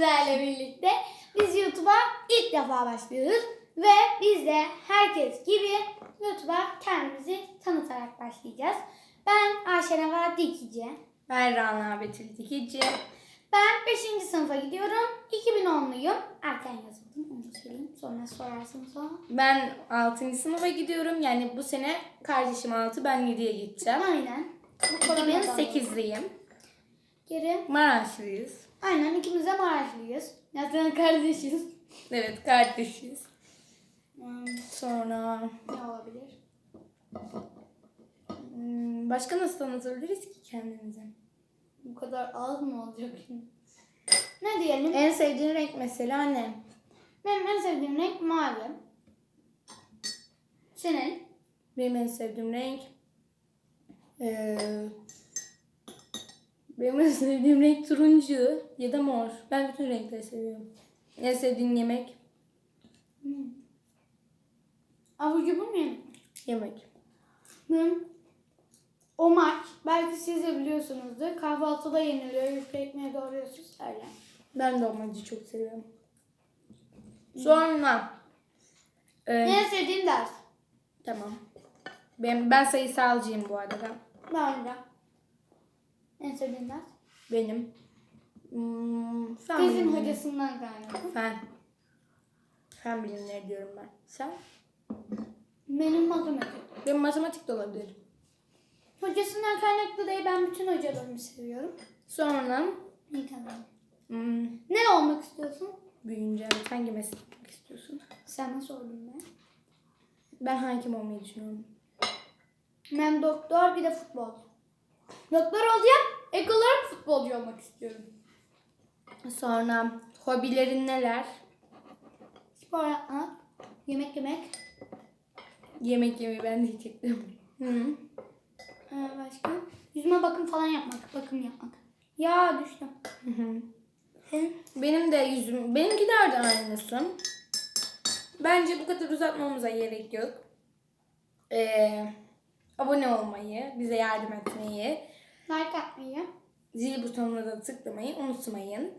sizlerle birlikte. Biz YouTube'a ilk defa başlıyoruz. Ve biz de herkes gibi YouTube'a kendimizi tanıtarak başlayacağız. Ben Ayşe Neva Dikici. Ben Rana Betül Dikici. Ben 5. sınıfa gidiyorum. 2010'luyum. Erken yazıldım onu söyleyeyim. Sonra sorarsın sonra. Ben 6. sınıfa gidiyorum. Yani bu sene kardeşim 6, ben 7'ye gideceğim. Aynen. Bu korona bağlı. 2008'liyim. Geri. Maraşlıyız. Aynen ikimiz de Maraşlıyız. Zaten kardeşiz. Evet kardeşiz. Hmm, Sonra ne olabilir? hmm, başka nasıl tanıtabiliriz ki kendimizi? Bu kadar az mı olacak şimdi? Ne diyelim? En sevdiğin renk mesela ne? Benim en sevdiğim renk mavi. Senin? Benim en sevdiğim renk eee, benim en sevdiğim renk turuncu ya da mor. Ben bütün renkleri seviyorum. En sevdiğin yemek? Abur cubur mu yemek? Yemek. Benim o maç. Belki siz de biliyorsunuzdur. Kahvaltıda yeniliyor. Yufka ekmeğe doğruyorsunuz. Öyle. Ben de olmacı çok seviyorum. Sonra eee, En sevdiğim ders. tamam. Ben, ben sayısalcıyım bu arada. Ben de. En sevdiğim ders. Benim. Hmm, fen Tezin bilimleri. hocasından kaynaklı. Fen. Fen bilimleri diyorum ben. Sen? Benim matematik. Benim matematik de olabilir. Hocasından kaynaklı değil. Ben bütün hocalarımı seviyorum. Sonra İyi tamam. hmm, Ne olmak istiyorsun? büyüyünce evet, hangi meslek yapmak istiyorsun? Sana sordum ben. Ben hakim olmayı düşünüyorum. Ben doktor bir de futbol. Doktor olacağım. Ek olarak futbolcu olmak istiyorum. Sonra hobilerin neler? Spor yapmak. Yemek yemek. Yemek yemeyi ben de diyecektim. Hı. Ee, başka? Yüzüme bakım falan yapmak. Bakım yapmak. Ya düştüm. Hı hı. Senin? Benim de yüzüm, benimkiler de aynısı. Bence bu kadar uzatmamıza gerek yok. Ee, abone olmayı, bize yardım etmeyi, Like atmayı. zil butonuna da tıklamayı unutmayın.